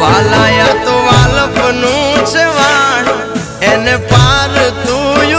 વાલાયા તો વાલપનું છે વાણ. એને પાર તું